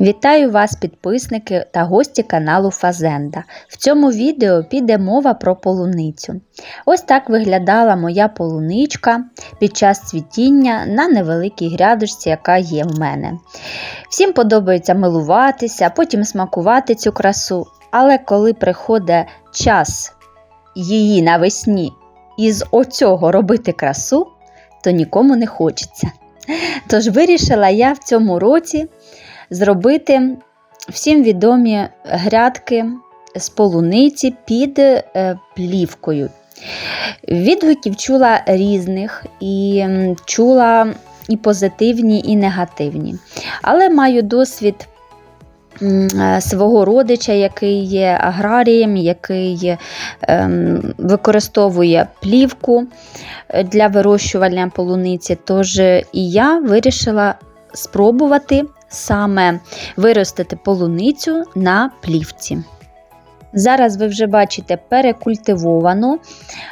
Вітаю вас, підписники та гості каналу Фазенда. В цьому відео піде мова про полуницю. Ось так виглядала моя полуничка під час цвітіння на невеликій грядочці, яка є в мене. Всім подобається милуватися, потім смакувати цю красу, але коли приходить час її навесні із оцього робити красу, то нікому не хочеться. Тож вирішила я в цьому році зробити всім відомі грядки з полуниці під е, плівкою. Відгуків чула різних і чула і позитивні, і негативні. Але маю досвід е, свого родича, який є аграрієм, який ем, використовує плівку е, для вирощування полуниці. Тож і я вирішила спробувати саме виростити полуницю на плівці. Зараз ви вже бачите перекультивовану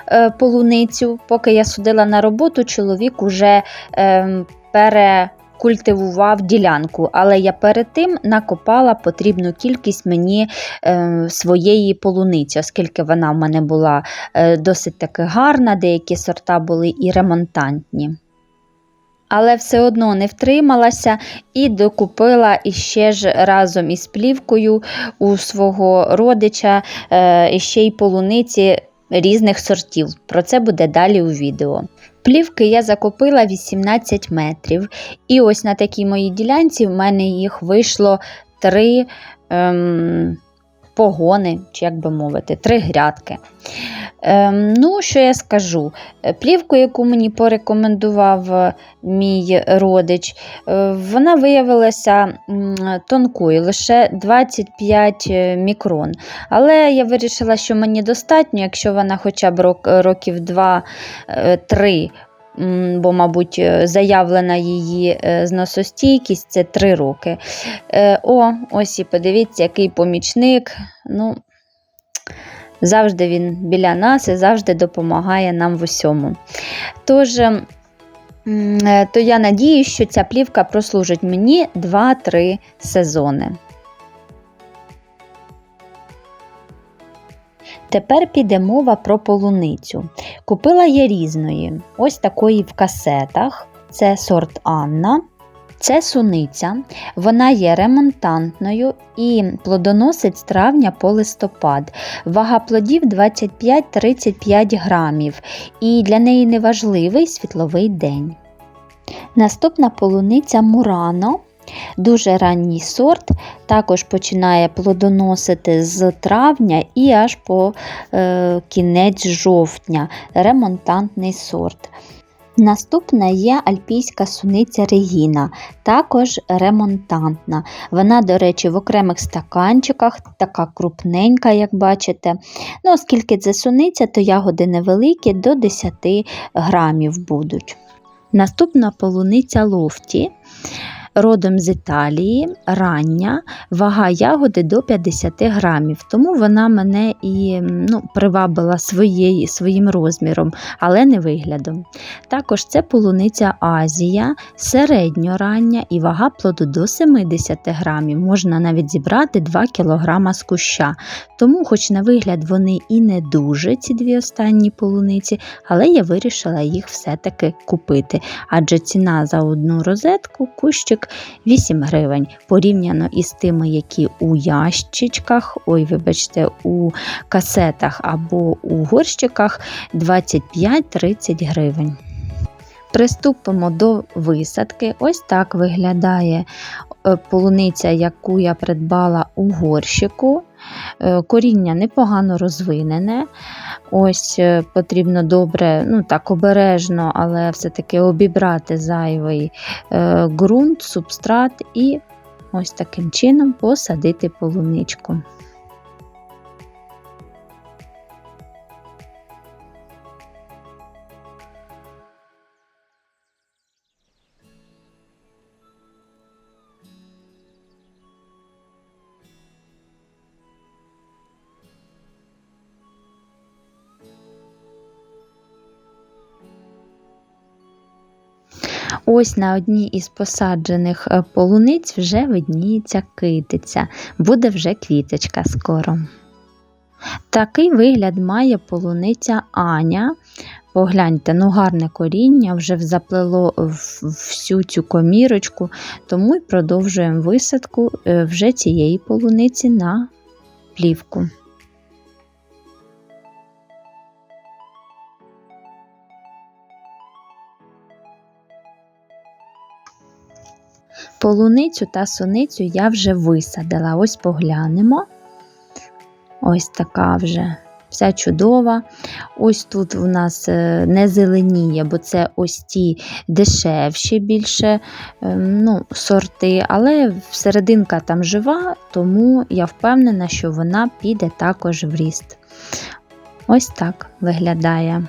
е, полуницю. Поки я судила на роботу, чоловік уже е, перекультивував ділянку, але я перед тим накопала потрібну кількість мені е, своєї полуниці, оскільки вона в мене була е, досить таки гарна, деякі сорта були і ремонтантні але все одно не втрималася і докупила іще ж разом із плівкою у свого родича е, ще й полуниці різних сортів. Про це буде далі у відео. Плівки я закупила 18 метрів, і ось на такій моїй ділянці в мене їх вийшло три. Ем, Погони, чи як би мовити, три грядки. Ем, ну, що я скажу? Е, плівку, яку мені порекомендував е, мій родич, е, вона виявилася тонкою, лише 25 мікрон. Але я вирішила, що мені достатньо, якщо вона хоча б років 2-3. Бо, мабуть, заявлена її зносостійкість це 3 роки. О, ось і подивіться, який помічник. Ну, Завжди він біля нас і завжди допомагає нам в усьому. Тож, е, то я надію, що ця плівка прослужить мені 2-3 сезони. Тепер піде мова про полуницю. Купила я різної, ось такої в касетах. Це сорт Анна. Це суниця, вона є ремонтантною і плодоносить з травня по листопад. Вага плодів 25-35 грамів, і для неї неважливий світловий день. Наступна полуниця Мурано. Дуже ранній сорт, також починає плодоносити з травня і аж по е, кінець жовтня, ремонтантний сорт. Наступна є альпійська суниця Регіна, також ремонтантна. Вона, до речі, в окремих стаканчиках, така крупненька, як бачите. Ну, Оскільки це суниця, то ягоди невеликі, до 10 грамів будуть. Наступна полуниця лофті родом з Італії, рання, вага ягоди до 50 грамів, тому вона мене і ну, привабила своєї, своїм розміром, але не виглядом. Також це полуниця Азія, середньорання і вага плоду до 70 грамів. Можна навіть зібрати 2 кг з куща. Тому, хоч на вигляд, вони і не дуже, ці дві останні полуниці, але я вирішила їх все-таки купити. Адже ціна за одну розетку кущик 8 гривень порівняно із тими, які у ящичках, ой, вибачте, у касетах або у горщиках 25-30 гривень. Приступимо до висадки. Ось так виглядає е, полуниця, яку я придбала у горщику. Е, коріння непогано розвинене. Ось е, потрібно добре, ну так обережно, але все-таки обібрати зайвий ґрунт, субстрат і ось таким чином посадити полуничку. Ось на одній із посаджених е, полуниць вже видніється китиця, буде вже квіточка скоро. Такий вигляд має полуниця Аня. Погляньте, ну гарне коріння вже заплело всю цю комірочку, тому й продовжуємо висадку е, вже цієї полуниці на плівку. Полуницю та суницю я вже висадила. Ось поглянемо. Ось така вже вся чудова. Ось тут у нас е, не зеленіє, бо це ось ті дешевші більше ем, ну, сорти, але серединка там жива, тому я впевнена, що вона піде також в ріст. Ось так виглядає.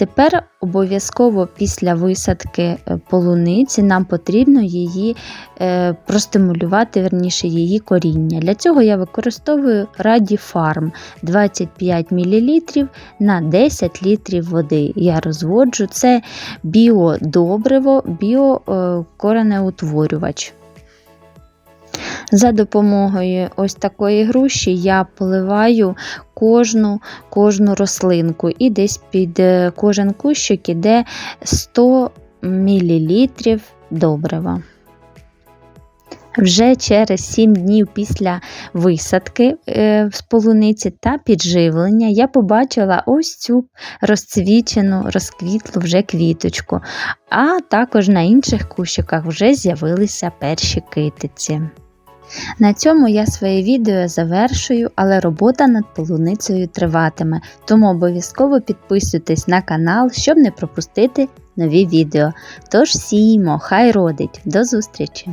Тепер обов'язково після висадки е, полуниці нам потрібно її е, простимулювати, верніше її коріння. Для цього я використовую Радіфарм 25 мл на 10 літрів води. Я розводжу це біодобриво, біокоренеутворювач. За допомогою ось такої груші я поливаю кожну, кожну рослинку і десь під е, кожен кущик іде 100 мл добрива. Вже через 7 днів після висадки е, з полуниці та підживлення я побачила ось цю розцвічену, розквітлу вже квіточку, а також на інших кущиках вже з'явилися перші китиці. На цьому я своє відео завершую, але робота над полуницею триватиме, тому обов'язково підписуйтесь на канал, щоб не пропустити нові відео. Тож сіємо, хай родить. До зустрічі!